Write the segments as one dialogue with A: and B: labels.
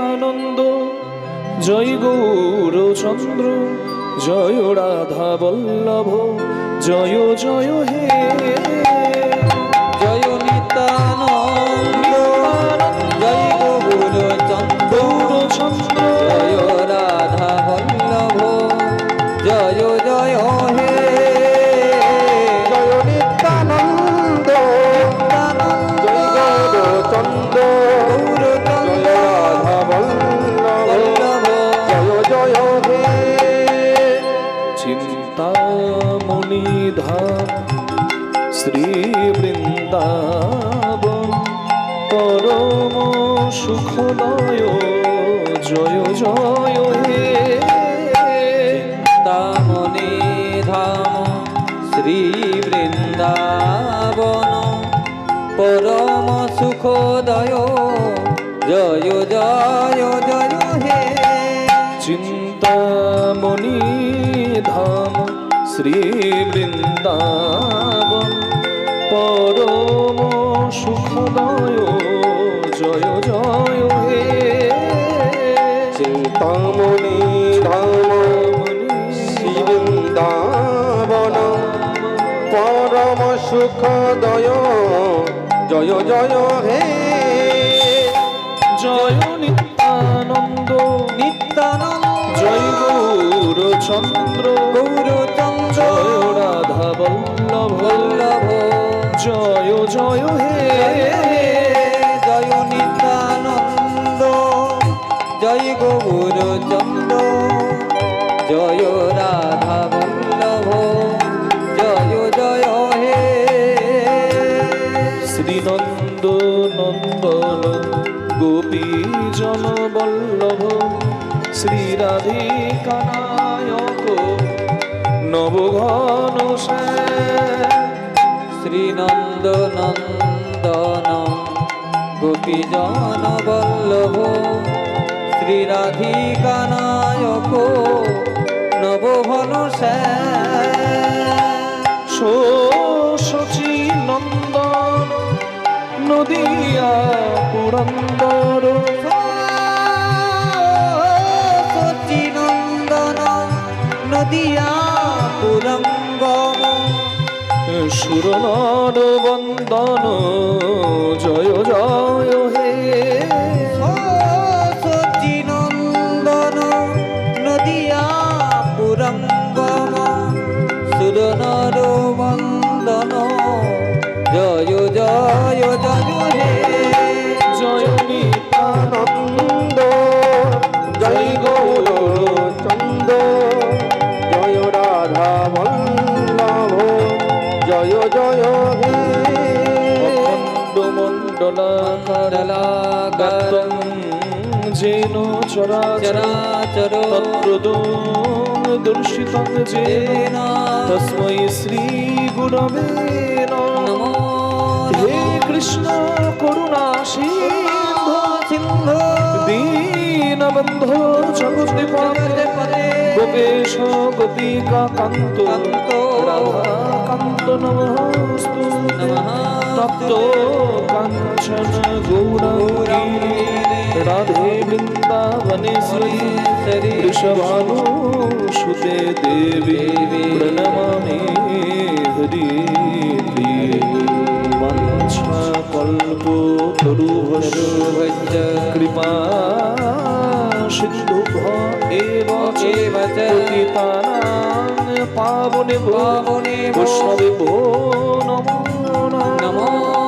A: নিত্যানন্দ। জয় গৌরচন্দ্র জয় রাধা বল্লভ জয় জয় হে চিন্তামণি ধাম শ্রী বৃন্দাবন পরম সুখদয় জয় জয়, হে
B: তামনে ধাম শ্রী বৃন্দাবন পরম সুখদয়, জয় জয় জয়, হে
A: চিন্তামণি শ্রী বৃন্দাবন পরম সুখদয় জয় জয় হে।
C: চিন্তামণি ধাম শ্রী বৃন্দাবন পরম সুখদয় জয় জয় হে।
A: জয় নিত্যানন্দ
B: নিত্যানন্দ
A: জয় গৌরচন্দ্র রাধা বল্লভ জয় জয়, হে
B: জয় নিত্যানন্দ, জয় গৌর গৌরচন্দ্র জয় রাধা বল্লভ, জয় জয়, হে।
A: শ্রীনন্দ নন্দন গোপী জন বল্লভ, শ্রীরাধিকানায়ক নবঘন
B: শ্রীনন্দ নন্দন গোপীজন বল্লভ শ্রীরাধিকা নায়ক নবঘন
A: শচী নন্দন নদিয়া পুরন্দর। সুরনর বন্দন। জয় জয় হে যেন চরাচর
B: চরাচর।
A: দর্শিতং যেন তস্मै শ্রী গুরবে নমো। হে কৃষ্ণ করুণা সিন্ধু।
B: সিন্ধু।
A: দীনবন্ধো জগদ্দীপকে গোপেশ গোপিকা কান্ত। রাধা কান্ত নমস্তু
B: নমঃ
A: তপ্ত কাঞ্চন গৌরী राधे वृन्दावनेश्वरी वृषभानुसुते देवी प्रणमामि हरि वञ्छकल्पोतरुभश्च कृपा सिन्धुभ एव
B: एव च
A: पावने पावने
B: वैष्णवे
A: भो नमः नमो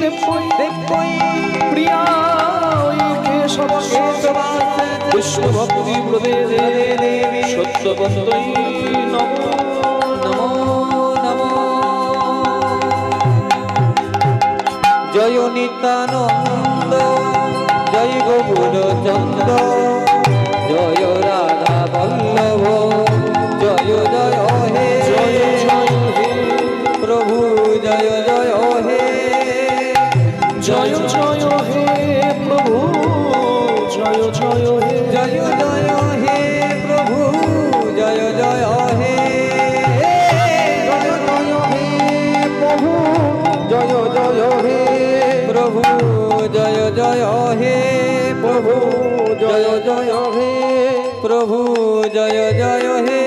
B: দেবৈ
A: প্রিয়া কেশব বিষ্ণু ভক্তি প্রদে সত্যবন্তই নম
B: নমো নমো। জয় নিত্যানন্দ জয় গৌর
A: জয় জয় হে প্রভু জয় জয় হে
B: জয় জয় হে প্রভু জয় জয় হে
C: জয় জয় হে প্রভু জয় জয় হে
B: জয় হে
C: প্রভু জয় জয় হে
B: প্রভু জয় জয় হে